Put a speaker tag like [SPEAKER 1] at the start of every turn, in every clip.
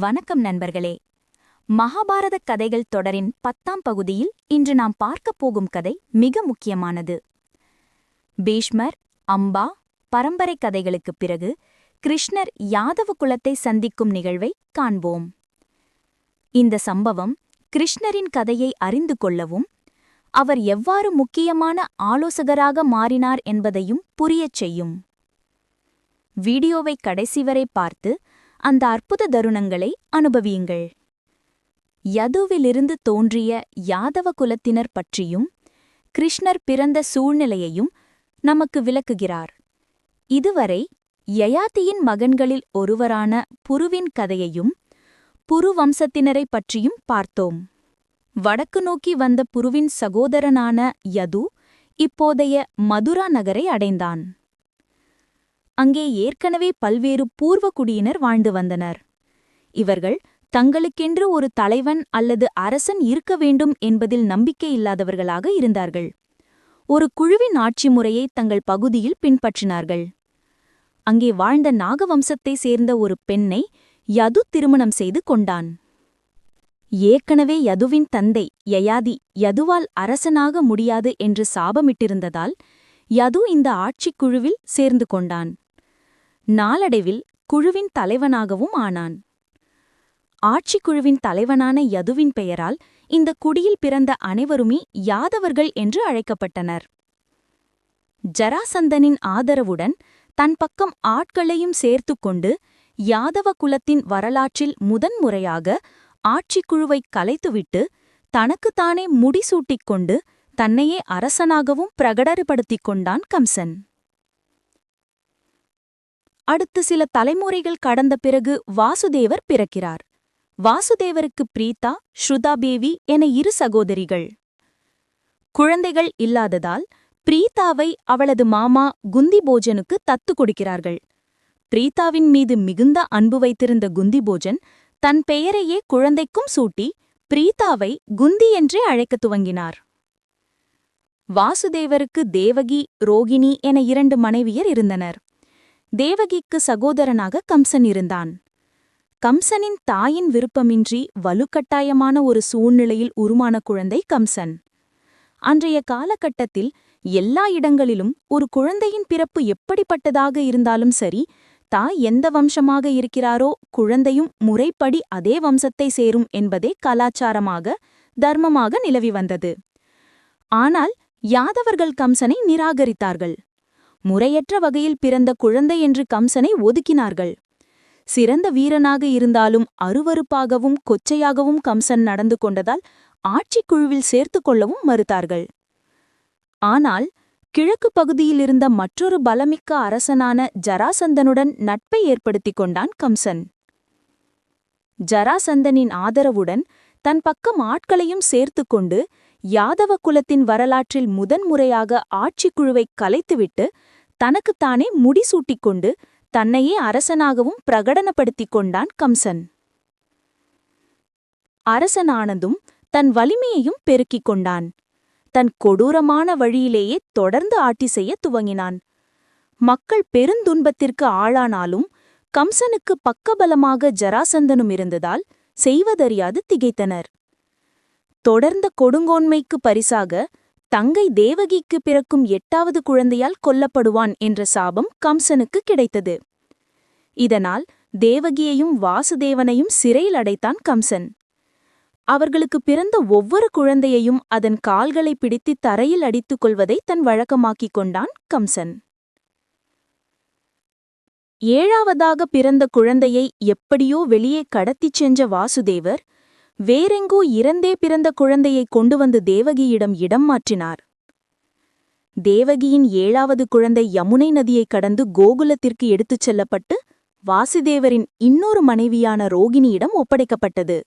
[SPEAKER 1] வணக்கம் நண்பர்களே. மகாபாரத கதைகள் தொடரின் பத்தாம் பகுதியில் இன்று நாம் பார்க்கப் போகும் கதை மிக முக்கியமானது. பீஷ்மர் அம்பா பரம்பரை கதைகளுக்குப் பிறகு கிருஷ்ணர் யாதவ குலத்தை சந்திக்கும் நிகழ்வை காண்போம். இந்த சம்பவம் கிருஷ்ணரின் கதையை அறிந்து கொள்ளவும் அவர் எவ்வாறு முக்கியமான ஆலோசகராக மாறினார் என்பதையும் புரியச் செய்யும். வீடியோவை கடைசி வரை பார்த்து அந்த அற்புத தருணங்களை அனுபவியுங்கள். யதுவிலிருந்து தோன்றிய யாதவ குலத்தினர் பற்றியும் கிருஷ்ணர் பிறந்த சூழ்நிலையையும் நமக்கு விளக்குகிறார். இதுவரை யயாதியின் மகன்களில் ஒருவரான புருவின் கதையையும் புரு வம்சத்தினரைப் பற்றியும் பார்த்தோம். வடக்கு நோக்கி வந்த புருவின் சகோதரனான யது இப்போதைய மதுரா நகரை அடைந்தான். அங்கே ஏற்கனவே பல்வேறு பூர்வக்குடியினர் வாழ்ந்து வந்தனர். இவர்கள் தங்களுக்கென்று ஒரு தலைவன் அல்லது அரசன் இருக்க வேண்டும் என்பதில் நம்பிக்கையில்லாதவர்களாக இருந்தார்கள். ஒரு குழுவின் ஆட்சி முறையை தங்கள் பகுதியில் பின்பற்றினார்கள். அங்கே வாழ்ந்த நாகவம்சத்தை சேர்ந்த ஒரு பெண்ணை யது திருமணம் செய்து கொண்டான். ஏற்கனவே யதுவின் தந்தை யயாதி யதுவால் அரசனாக முடியாது என்று சாபமிட்டிருந்ததால் யது இந்த ஆட்சிக் குழுவில் சேர்ந்து கொண்டான். நாளடைவில் குழுவின் தலைவனாகவும் ஆனான். ஆட்சிக் குழுவின் தலைவனான யதுவின் பெயரால் இந்த குடியில் பிறந்த அனைவருமே யாதவர்கள் என்று அழைக்கப்பட்டனர். ஜராசந்தனின் ஆதரவுடன் தன் பக்கம் ஆட்களையும் சேர்த்து கொண்டு யாதவ குலத்தின் வரலாற்றில் முதன்முறையாக ஆட்சிக் குழுவைக் கலைத்துவிட்டு தனக்குத்தானே முடிசூட்டிக் கொண்டு தன்னையே அரசனாகவும் பிரகடரப்படுத்திக் கொண்டான் கம்சன். அடுத்து சில தலைமுறைகள் கடந்த பிறகு வாசுதேவர் பிறக்கிறார். வாசுதேவருக்கு பிரீதா ஸ்ருதாபேவி என இரு சகோதரிகள். குழந்தைகள் இல்லாததால் பிரீதாவை அவளது மாமா குந்திபோஜனுக்கு தத்து கொடுக்கிறார்கள். பிரீதாவின் மீது மிகுந்த அன்பு வைத்திருந்த குந்திபோஜன் தன் பெயரையே குழந்தைக்கும் சூட்டி பிரீதாவை குந்தி என்றே அழைக்கத் துவங்கினார். வாசுதேவருக்கு தேவகி ரோகிணி என இரண்டு மனைவியர் இருந்தனர். தேவகிக்கு சகோதரனாக கம்சன் இருந்தான். கம்சனின் தாயின் விருப்பமின்றி வலுக்கட்டாயமான ஒரு சூழ்நிலையில் உருமான குழந்தை கம்சன். அன்றைய காலகட்டத்தில் எல்லா இடங்களிலும் ஒரு குழந்தையின் பிறப்பு எப்படிப்பட்டதாக இருந்தாலும் சரி தாய் எந்த வம்சமாக இருக்கிறாரோ குழந்தையும் முறைப்படி அதே வம்சத்தை சேரும் என்பதே கலாச்சாரமாக தர்மமாக நிலவி வந்தது. ஆனால் யாதவர்கள் கம்சனை நிராகரித்தார்கள். முறையற்ற வகையில் பிறந்த குழந்தை என்று கம்சனை ஒதுக்கினார்கள். சிறந்த வீரனாக இருந்தாலும் அருவறுப்பாகவும் கொச்சையாகவும் கம்சன் நடந்து கொண்டதால் ஆட்சிக் குழுவில் சேர்த்து கொள்ளவும் மறுத்தார்கள். ஆனால் கிழக்கு பகுதியில் இருந்த மற்றொரு பலமிக்க அரசனான ஜராசந்தனுடன் நட்பை ஏற்படுத்திக் கொண்டான் கம்சன். ஜராசந்தனின் ஆதரவுடன் தன் பக்கம் ஆட்களையும் சேர்த்து கொண்டு யாதவ குலத்தின் வரலாற்றில் முதன்முறையாக ஆட்சிக் குழுவைக் கலைத்துவிட்டு தனக்குத்தானே முடிசூட்டிக் கொண்டு தன்னையே அரசனாகவும் பிரகடனப்படுத்திக் கொண்டான் கம்சன். அரசனானதும் தன் வலிமையையும் பெருக்கிக் கொண்டான். தன் கொடூரமான வழியிலேயே தொடர்ந்து ஆட்சி செய்ய துவங்கினான். மக்கள் பெருந்துன்பத்திற்கு ஆளானாலும் கம்சனுக்கு பக்கபலமாக ஜராசந்தனும் இருந்ததால் செய்வதறியாது திகைத்தனர். தொடர்ந்த கொடுங்கோன்மைக்கு பரிசாக தங்கை தேவகிக்கு பிறக்கும் எட்டாவது குழந்தையால் கொல்லப்படுவான் என்ற சாபம் கம்சனுக்கு கிடைத்தது. இதனால் தேவகியையும் வாசுதேவனையும் சிறையில் அடைத்தான் கம்சன். அவர்களுக்கு பிறந்த ஒவ்வொரு குழந்தையையும் அதன் கால்களை பிடித்து தரையில் அடித்துக் கொள்வதை தன் வழக்கமாக்கிக் கொண்டான் கம்சன். ஏழாவதாக பிறந்த குழந்தையை எப்படியோ வெளியே கடத்திச் சென்ற வாசுதேவர் வேறெங்கோ இறந்தே பிறந்த குழந்தையை கொண்டு வந்து தேவகியிடம் இடம் மாற்றினார். தேவகியின் ஏழாவது குழந்தை யமுனை நதியைக் கடந்து கோகுலத்திற்கு எடுத்துச் செல்லப்பட்டு வாசுதேவரின் இன்னொரு மனைவியான ரோகிணியிடம் ஒப்படைக்கப்பட்டது.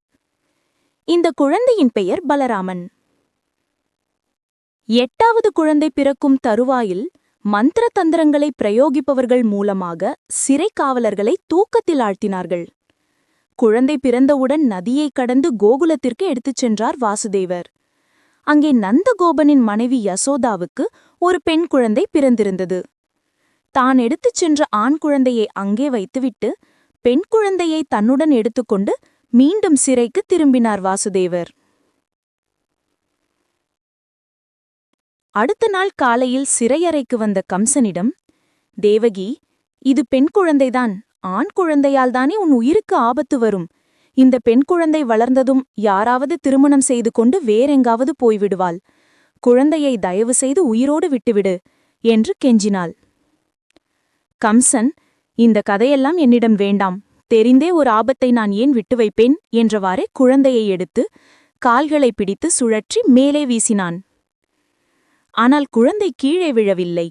[SPEAKER 1] இந்த குழந்தையின் பெயர் பலராமன். எட்டாவது குழந்தை பிறக்கும் தருவாயில் மந்திர தந்திரங்களை பிரயோகிப்பவர்கள் மூலமாக சிறை காவலர்களை தூக்கத்தில் ஆழ்த்தினார்கள். குழந்தை பிறந்தவுடன் நதியை கடந்து கோகுலத்திற்கு எடுத்துச் சென்றார் வாசுதேவர். அங்கே நந்தகோபனின் மனைவி யசோதாவுக்கு ஒரு பெண் குழந்தை பிறந்திருந்தது. தான் எடுத்துச் சென்ற ஆண் குழந்தையை அங்கே வைத்துவிட்டு பெண் குழந்தையை தன்னுடன் எடுத்துக்கொண்டு மீண்டும் சிறைக்கு திரும்பினார் வாசுதேவர். அடுத்த நாள் காலையில் சிறையறைக்கு வந்த கம்சனிடம் தேவகி இது பெண் குழந்தைதான் ஆண் குழந்தையால்தானே உன் உயிருக்கு ஆபத்து வரும். இந்த பெண் குழந்தை வளர்ந்ததும் யாராவது திருமணம் செய்து கொண்டு வேறெங்காவது போய்விடுவாள். குழந்தையை தயவு செய்து உயிரோடு விட்டுவிடு என்று கெஞ்சினாள். கம்சன் இந்த கதையெல்லாம் என்னிடம் வேண்டாம். தெரிந்தே ஒரு ஆபத்தை நான் ஏன் விட்டு வைப்பேன்? என்றவாறே குழந்தையை எடுத்து கால்களை பிடித்து சுழற்றி மேலே வீசினான். ஆனால் குழந்தை கீழே விழவில்லை.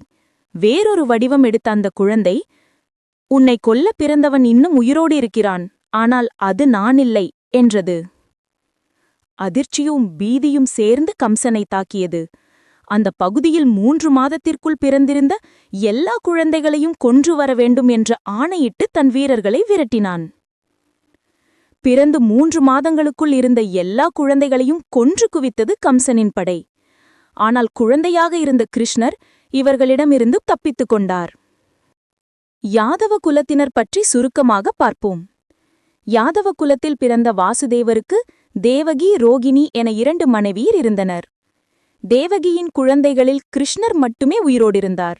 [SPEAKER 1] வேறொரு வடிவம் எடுத்த அந்த குழந்தை உன்னை கொல்ல பிறந்தவன் இன்னும் உயிரோடு இருக்கிறான் ஆனால் அது நானில்லை என்றது. அதிர்ச்சியும் பீதியும் சேர்ந்து கம்சனை தாக்கியது. அந்த பகுதியில் மூன்று மாதத்திற்குள் பிறந்திருந்த எல்லா குழந்தைகளையும் கொன்று வர வேண்டும் என்று ஆணையிட்டு தன் வீரர்களை விரட்டினான். பிறந்து மூன்று மாதங்களுக்குள் இருந்த எல்லா குழந்தைகளையும் கொன்று குவித்தது கம்சனின் படை. ஆனால் குழந்தையாக இருந்த கிருஷ்ணர் இவர்களிடமிருந்து தப்பித்துக் கொண்டார். யாதவ குலத்தினர் பற்றி சுருக்கமாக பார்ப்போம். யாதவ குலத்தில் பிறந்த வாசுதேவருக்கு தேவகி ரோகிணி என இரண்டு மனைவியர் இருந்தனர். தேவகியின் குழந்தைகளில் கிருஷ்ணர் மட்டுமே உயிரோடிருந்தார்.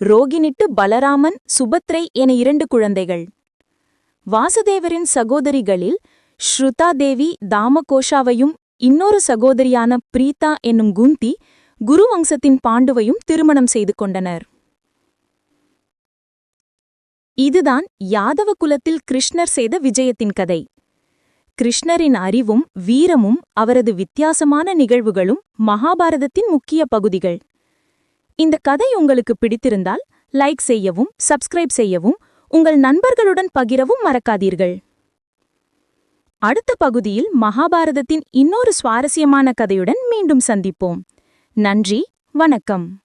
[SPEAKER 1] ரோகிணிட்டு பலராமன் சுபத்ரை என இரண்டு குழந்தைகள். வாசுதேவரின் சகோதரிகளில் ஸ்ருதாதேவி தாமகோஷாவையும் இன்னொரு சகோதரியான பிரீதா என்னும் குந்தி குருவம்சத்தின் பாண்டுவையும் திருமணம் செய்து கொண்டனர். இதுதான் யாதவ குலத்தில் கிருஷ்ணர் செய்த விஜயத்தின் கதை. கிருஷ்ணரின் அறிவும் வீரமும் அவரது வித்தியாசமான நிகழ்வுகளும் மகாபாரதத்தின் முக்கிய பகுதிகள். இந்த கதை உங்களுக்கு பிடித்திருந்தால் லைக் செய்யவும் சப்ஸ்கிரைப் செய்யவும் உங்கள் நண்பர்களுடன் பகிரவும் மறக்காதீர்கள். அடுத்த பகுதியில் மகாபாரதத்தின் இன்னொரு சுவாரஸ்யமான கதையுடன் மீண்டும் சந்திப்போம். நன்றி வணக்கம்.